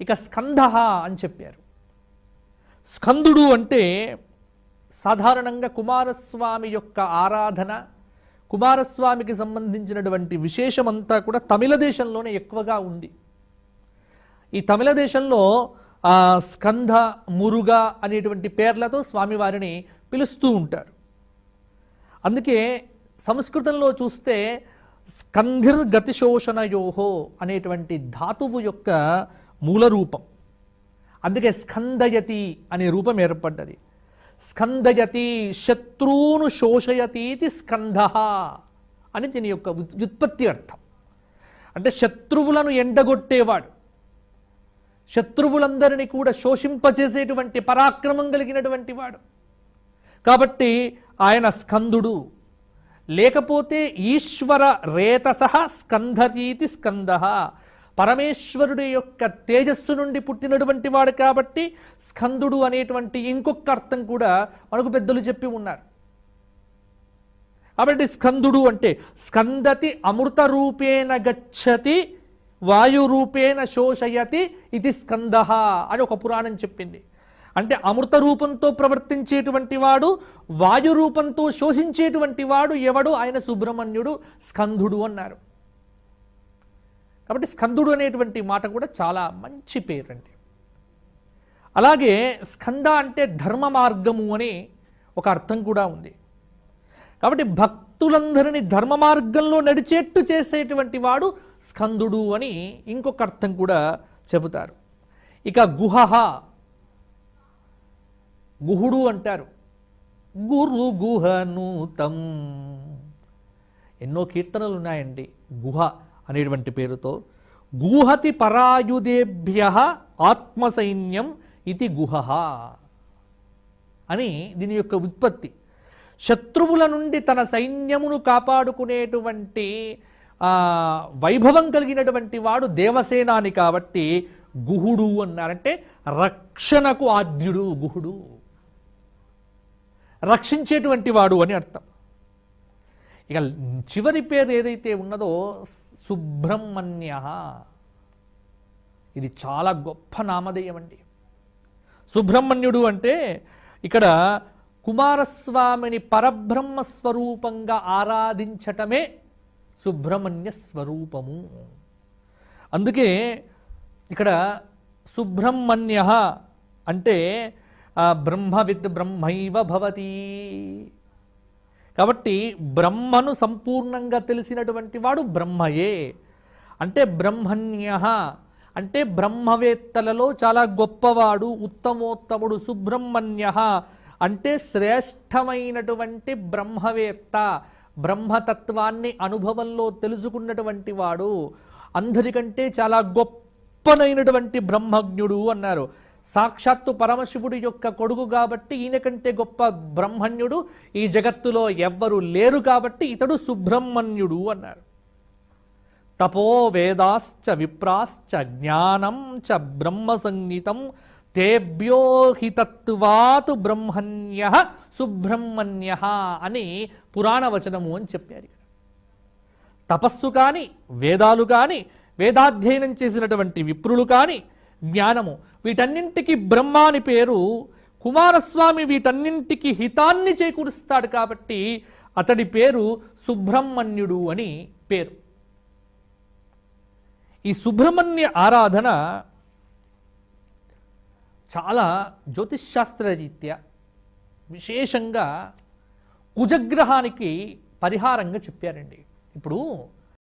ఇక స్కంధ అని చెప్పారు. స్కందుడు అంటే సాధారణంగా కుమారస్వామి యొక్క ఆరాధన కుమారస్వామికి సంబంధించినటువంటి విశేషమంతా కూడా తమిళ దేశంలోనే ఎక్కువగా ఉంది. ఈ తమిళ దేశంలో స్కంధ మురుగ అనేటువంటి పేర్లతో స్వామివారిని పిలుస్తూ ఉంటారు. అందుకే సంస్కృతంలో చూస్తే స్కంధిర్ గతిశోషణయోహో అనేటువంటి ధాతువు యొక్క మూల రూపం. అందుకే స్కందయతి అనే రూపం ఏర్పడ్డది. స్కందయతి శత్రువును శోషయతీతి స్కంద అని దీని యొక్క వ్యుత్పత్తి అర్థం. అంటే శత్రువులను ఎండగొట్టేవాడు. శత్రువులందరినీ కూడా శోషింపచేసేటువంటి పరాక్రమం కలిగినటువంటి వాడు. కాబట్టి ఆయన స్కందుడు. లేకపోతే ఈశ్వర రేతస స్కంధరీతి స్కంద. పరమేశ్వరుడి యొక్క తేజస్సు నుండి పుట్టినటువంటి వాడు కాబట్టి స్కందుడు అనేటువంటి ఇంకొక అర్థం కూడా మనకు పెద్దలు చెప్పి ఉన్నారు. కాబట్టి స్కందుడు అంటే స్కందతి అమృత రూపేణ గచ్చతి వాయు రూపేణ శోషయతి ఇది స్కంద అని ఒక పురాణం చెప్పింది. అంటే అమృత రూపంతో ప్రవర్తించేటువంటి వాడు వాయు రూపంతో శోషించేటువంటి వాడు ఎవడు? ఆయన సుబ్రహ్మణ్యుడు స్కందుడు అన్నారు. కాబట్టి స్కందుడు అనేటువంటి మాట కూడా చాలా మంచి పేరు అండి అలాగే స్కంద అంటే ధర్మ మార్గము అని ఒక అర్థం కూడా ఉంది. కాబట్టి భక్తులందరినీ ధర్మ మార్గంలో నడిచేట్టు చేసేటువంటి వాడు స్కందుడు అని ఇంకొక అర్థం కూడా చెబుతారు. ఇక గుహ గుహుడు అంటారు. గురు గుహనూతం ఎన్నో కీర్తనలు ఉన్నాయండి. గుహ అనేటువంటి పేరుతో గుహతి పరాయుధేభ్య ఆత్మసైన్యం ఇది గుహ. అని దీని యొక్క ఉత్పత్తి. శత్రువుల నుండి తన సైన్యమును కాపాడుకునేటువంటి వైభవం కలిగినటువంటి వాడు దేవసేనాని కాబట్టి గుహుడు అన్నారంటే రక్షణకు ఆద్యుడు గుహుడు. రక్షించేటువంటి వాడు అని అర్థం. ఇక చివరి పేరు ఏదైతే ఉన్నదో సుబ్రహ్మణ్య. ఇది చాలా గొప్ప నామధేయం అండి. సుబ్రహ్మణ్యుడు అంటే ఇక్కడ కుమారస్వామిని పరబ్రహ్మ స్వరూపంగా ఆరాధించటమే సుబ్రహ్మణ్య స్వరూపము. అందుకే ఇక్కడ సుబ్రహ్మణ్య అంటే బ్రహ్మవిద్ బ్రహ్మైవ భవతి. కాబట్టి బ్రహ్మను సంపూర్ణంగా తెలిసినటువంటి వాడు బ్రహ్మయే. అంటే బ్రహ్మణ్య. అంటే బ్రహ్మవేత్తలలో చాలా గొప్పవాడు ఉత్తమోత్తముడు సుబ్రహ్మణ్య. అంటే శ్రేష్టమైనటువంటి బ్రహ్మవేత్త బ్రహ్మతత్వాన్ని అనుభవంలో తెలుసుకున్నటువంటి వాడు. అందరికంటే చాలా గొప్పనైనటువంటి బ్రహ్మజ్ఞుడు అన్నారు. సాక్షాత్తు పరమశివుడి యొక్క కొడుకు కాబట్టి ఈయన కంటే గొప్ప బ్రహ్మణ్యుడు. ఈ జగత్తులో ఎవ్వరు లేరు కాబట్టి ఇతడు సుబ్రహ్మణ్యుడు అన్నారు తపో వేదాశ్చ విప్రాశ్చ జ్ఞానం చ బ్రహ్మ సంగీతం తేభ్యోహితత్వాతు బ్రహ్మణ్య సుబ్రహ్మణ్య అని పురాణ వచనము అని చెప్పారు తపస్సు కానీ వేదాలు కానీ వేదాధ్యయనం చేసినటువంటి విప్రులు కానీ జ్ఞానము వీటన్నింటికి బ్రహ్మ అని పేరు కుమారస్వామి వీటన్నింటికి హితాన్ని చేకూరుస్తాడు కాబట్టి అతడి పేరు సుబ్రహ్మణ్యుడు అని పేరు. ఈ సుబ్రహ్మణ్య ఆరాధన చాలా జ్యోతిష్శాస్త్ర రీత్యా విశేషంగా కుజగ్రహానికి పరిహారంగా చెప్పారండి. ఇప్పుడు